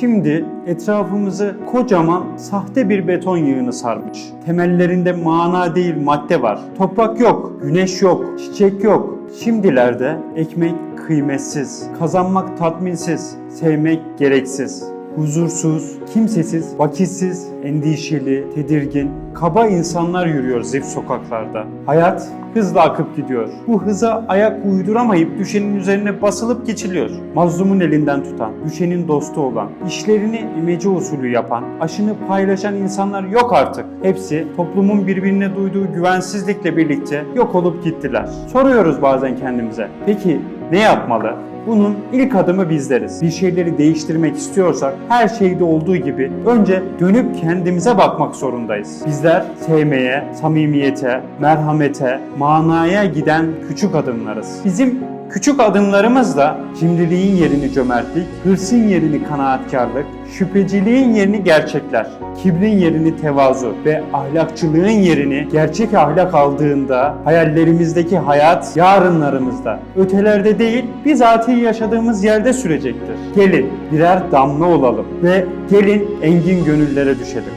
Şimdi etrafımızı kocaman sahte bir beton yığını sarmış. Temellerinde mana değil madde var. Toprak yok, güneş yok, çiçek yok. Şimdilerde ekmek kıymetsiz, kazanmak tatminsiz, sevmek gereksiz. Huzursuz, kimsesiz, vakitsiz, endişeli, tedirgin, kaba insanlar yürüyor zif sokaklarda. Hayat hızla akıp gidiyor. Bu hıza ayak uyduramayıp düşenin üzerine basılıp geçiliyor. Mazlumun elinden tutan, düşenin dostu olan, işlerini imece usulü yapan, aşını paylaşan insanlar yok artık. Hepsi toplumun birbirine duyduğu güvensizlikle birlikte yok olup gittiler. Soruyoruz bazen kendimize. Peki ne yapmalı? Bunun ilk adımı bizleriz. Bir şeyleri değiştirmek istiyorsak her şeyde olduğu gibi önce dönüp kendimize bakmak zorundayız. Bizler sevmeye, samimiyete, merhamete, manaya giden küçük adımlarız. Bizim küçük adımlarımızla cimriliğin yerini cömertlik, hırsın yerini kanaatkarlık, şüpheciliğin yerini gerçekler, kibrin yerini tevazu ve ahlakçılığın yerini gerçek ahlak aldığında hayallerimizdeki hayat yarınlarımızda, ötelerde değil bizatihi yaşadığımız yerde sürecektir. Gelin birer damla olalım ve gelin engin gönüllere düşelim.